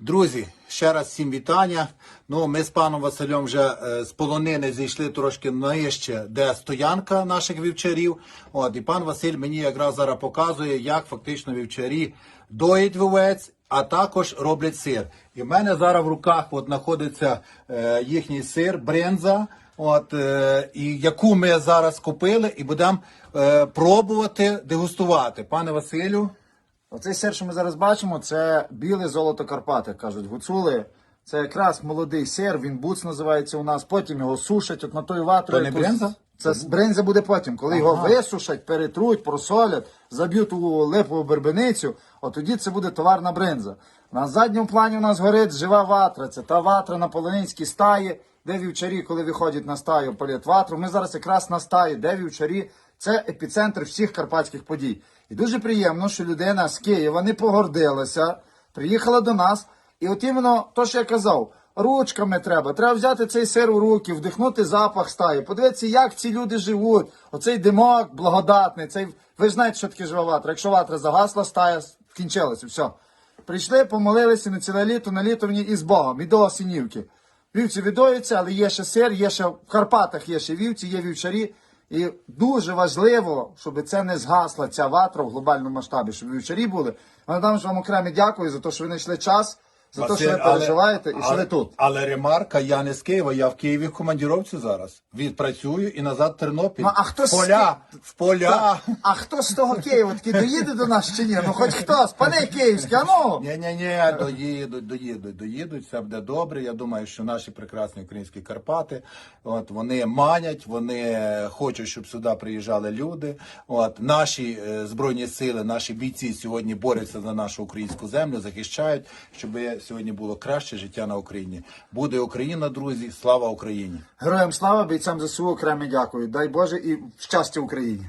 Друзі, ще раз всім вітання. Ну, ми з паном Василем вже е, з полонини зійшли трошки нижче, де стоянка наших вівчарів. От, і пан Василь мені якраз зараз показує, як фактично вівчарі доїть вовець, а також роблять сир. І в мене зараз в руках от знаходиться е, їхній сир, бренза, от, е, і яку ми зараз купили, і будемо е, пробувати дегустувати. Пане Василю. Оцей сир, що ми зараз бачимо, це біле золото Карпати, кажуть гуцули. Це якраз молодий сир, він буц називається у нас. Потім його сушать от на той ватру. То не бренза? Це бренза буде потім. Коли його висушать, перетруть, просолять, заб'ють у липову бербеницю, от тоді це буде товарна бренза. На задньому плані у нас горить жива ватра. Це та ватра на полонинській стаї, де вівчарі, коли виходять на стаю, палять ватру. Ми зараз якраз на стаї, де вівчарі. Це епіцентр всіх карпатських подій. І дуже приємно, що людина з Києва не погордилася, приїхала до нас. І от іменно то, що я казав, ручками треба. Треба взяти цей сир у руки, вдихнути запах стаї, подивитися, як ці люди живуть. Оцей димок благодатний, цей. Ви ж знаєте, що таке жива ватра. Якщо ватра загасла, стая скінчилася. Все. Прийшли, помолилися на ціле літо, на літо і з Богом, і до осінівки. Вівці відоються, але є ще сир, є ще в Карпатах є ще вівці, є вівчарі. І дуже важливо, щоб це не згасла ця ватра в глобальному масштабі, щоб вівчарі були. Вона вам окремо дякую за те, що ви знайшли час, за те, що ви переживаєте і що ви тут. Але ремарка, я не з Києва, я в Києві в командіровці зараз. Відпрацюю і назад в Тернопіль. Ну, а хто в з поля, в поля. А хто з того Києва таки доїде до нас чи ні? Ну хоч хтось, пане Київський, а ну! Ні, ні, ні, доїдуть, доїдуть, доїдуть, все буде добре. Я думаю, що наші прекрасні українські Карпати, от вони манять, вони хочуть, щоб сюди приїжджали люди. От наші е, збройні сили, наші бійці сьогодні борються за нашу українську землю, захищають, щоб сьогодні було краще життя на Україні. Буде Україна, друзі, слава Україні! Героям слава, бійцям ЗСУ окремо дякую. Дай Боже і щастя Україні.